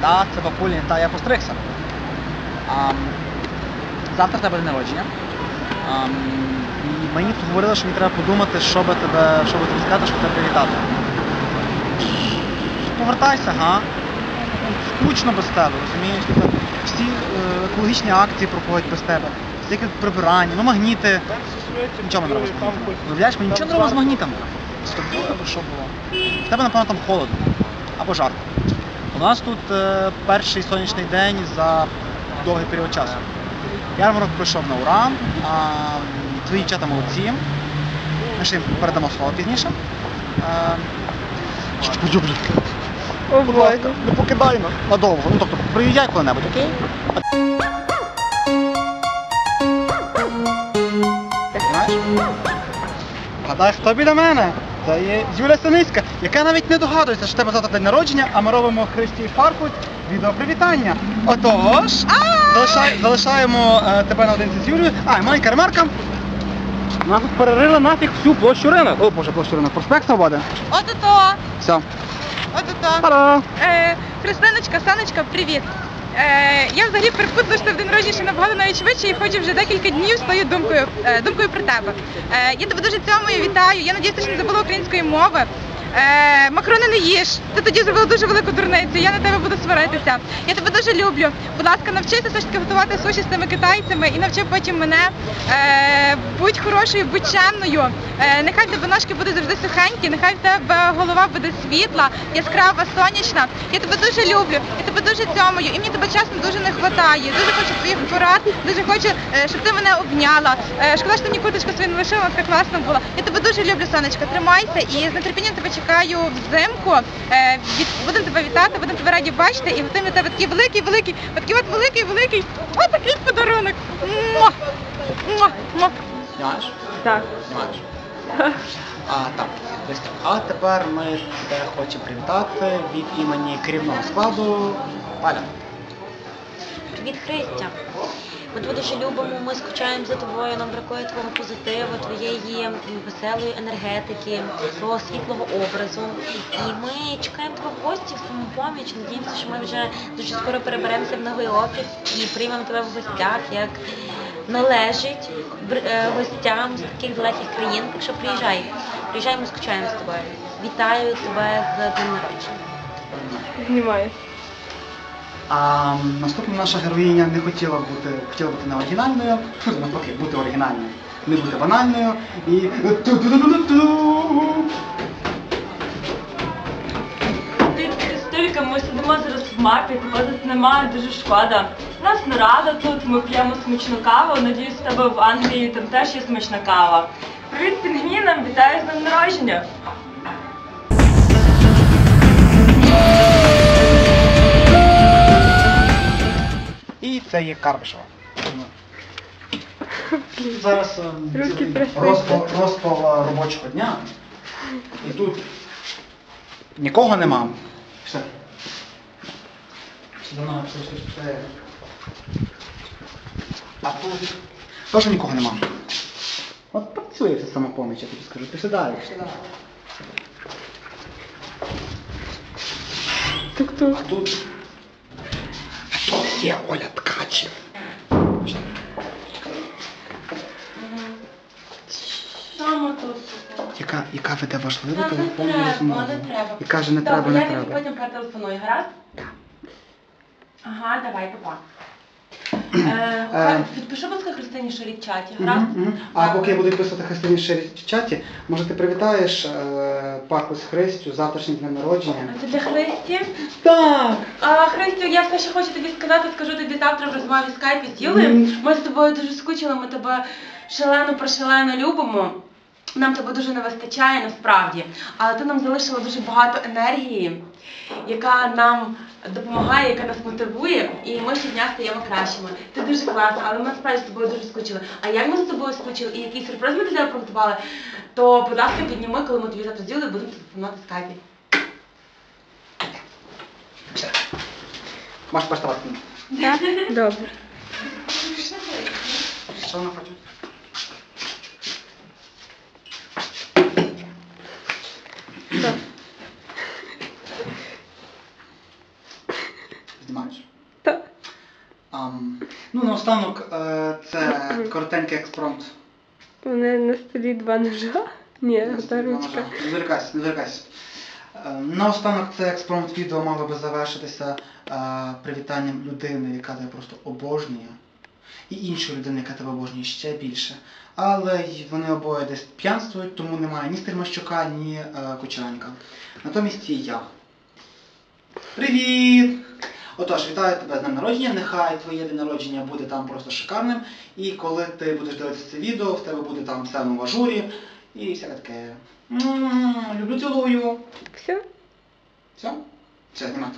Да, це бабулін, та я постригся. Ам, завтра в тебе день народження. Ам, і мені тут говорили, що мені треба подумати, що би тебе, що би тобі сказати, щоб тебе привітати. Повертайся, га? Скучно без тебе, розумієш? Тобто всі е, екологічні акції проходять без тебе. Всяке прибирання, ну магніти. Нічого не з магнітами. Уявляєш, ми нічого не робимо з магнітами. З тобою або що було? В тебе, напевно, там холодно. Або жарко. У нас тут е, перший сонячний день за довгий період часу. Ярмарок пройшов на ура. А, твої дівчата молодці. Ми ще їм передамо слово пізніше. Е. О, Будь ласка, не покидай нас надовго. Ну тобто приїжджай коли-небудь, окей? Знаєш? Гадай, хто біля мене? Це є Юля Синицька, яка навіть не догадується, що тебе завтра день народження, а ми робимо Христі Фаркут відеопривітання. Отож, залишай, залишаємо е, тебе наодинці з Юлією. А, і маленька ремарка. Нас тут перерили нафіг всю площу ринок. О, боже, площу ринок. Проспект Свободи. Ото-то, Все. ото-то. Та-да! Е, Христиночка, Саночка, привіт. Е, я взагалі перепутала, що ти в день народження ще набагато навіть швидше і хочу вже декілька днів з тою думкою, е, думкою про тебе. Е, я тебе дуже цьомою вітаю. Я надіюся, що не забула української мови. Е, макарони не їж. Ти тоді зробила дуже велику дурницю. Я на тебе буду сваритися. Я тебе дуже люблю. Будь ласка, навчися все ж таки готувати суші з тими китайцями і навчи потім мене. Е, будь хорошою, будь чемною. Е, нехай в тебе ножки будуть завжди сухенькі, нехай в тебе голова буде світла, яскрава, сонячна. Я тебе дуже люблю, я тебе дуже цьомою, і мені тебе чесно дуже не вистачає. Дуже хочу твоїх порад, дуже хочу, щоб ти мене обняла. Е, шкода, що ти мені курточку свою не лишила, така класна була. Я тебе дуже люблю, сонечко, тримайся і з нетерпінням тебе чекаю взимку. Е, будемо тебе вітати, будемо тебе раді бачити і готуємо тебе такий великий, великий, такий от великий, великий, ось такий подарунок. Муа! Знаєш? Так. Знаєш. А, так. А тепер ми тебе хочемо привітати від імені керівного складу Валя. Привіт, Христя. Ми тебе дуже любимо, ми скучаємо за тобою, нам бракує твого позитиву, твоєї веселої енергетики, твого світлого образу. І ми чекаємо тебе в гості в самопоміч. Надіємося, що ми вже дуже скоро переберемося в новий офіс і приймемо тебе в гостях, як належить е, гостям з таких далеких країн. Так що приїжджай, приїжджай, ми скучаємо з тобою. Вітаю тебе з днем народження. Знімаю. А наступна наша героїня не хотіла бути, хотіла бути не оригінальною, навпаки, бути оригінальною, не бути банальною і. Христилька, ми сидимо зараз в мапі, тебе тут немає, дуже шкода. У нас нарада тут, ми п'ємо смачну каву. Надіюсь, в тебе в Англії там теж є смачна кава. Привіт пінгвінам, вітаю з днем народження. Це є Карбишева. Зараз ем, Руки цілий трясуться. розпал, розпал е, робочого дня. І тут нікого нема. Все. Все до нас, все, все, все. А тут теж нікого нема. От працює все самопоміч, я тобі скажу. Ти сідай, сідай. А тут. А тут є Оля Ткач. Саме тут. Яка, яка веде важливу Так, не телефонну треба, розмову. не треба. І каже, не треба, не я тобі треба. потім перетелефоную, гаразд? Ага, давай, папа. Е, Е. Підпиши, будь ласка, Христині Шорік в чаті, гаразд? Мгм, мгм. А поки я буду писати Христині ще в чаті, може ти привітаєш е, з Христю з завтрашнім днем народження? Це для Христі. Так! А, Христю, я все, що хочу тобі сказати, скажу тобі завтра в розмові в скайпі з Юлею. Мгм. Ми з тобою дуже скучили, ми тебе шалено прошалено любимо. Нам тебе дуже не вистачає насправді, але ти нам залишила дуже багато енергії, яка нам допомагає, яка нас мотивує, і ми щодня стаємо кращими. Ти дуже класна, але ми насправді з тобою дуже скучили. А як ми з тобою скучили і який сюрприз ми для тебе приготували, то, будь ласка, підніми, коли ми тобі завтра з будемо телефонувати в скайпі. Все. Можеш поставити. Так? Добре. Що вона хоче? Так. Ну, наостанок е, це коротенький експромт. У мене на столі два ножа. Ні, та ручка. Не зволікайся, не зволікайся. Е, Наостанок це експромт відео мало би завершитися е, привітанням людини, яка тебе просто обожнює, і іншої людини, яка тебе обожнює ще більше. Але й вони обоє десь п'янствують, тому немає ні Стельмащука, ні е, Кучеренка. Натомість є я. Привіт! Отож, вітаю тебе з днем народження. Нехай твоє день народження буде там просто шикарним. І коли ти будеш дивитися це відео, в тебе буде там все в ажурі і всяке таке. М, Люблю цілую. Все? Все? Все, знімати.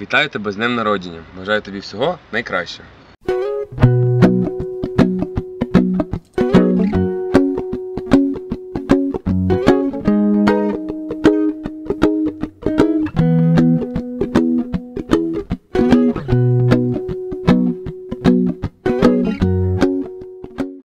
Вітаю тебе з днем народження. Бажаю тобі всього найкращого.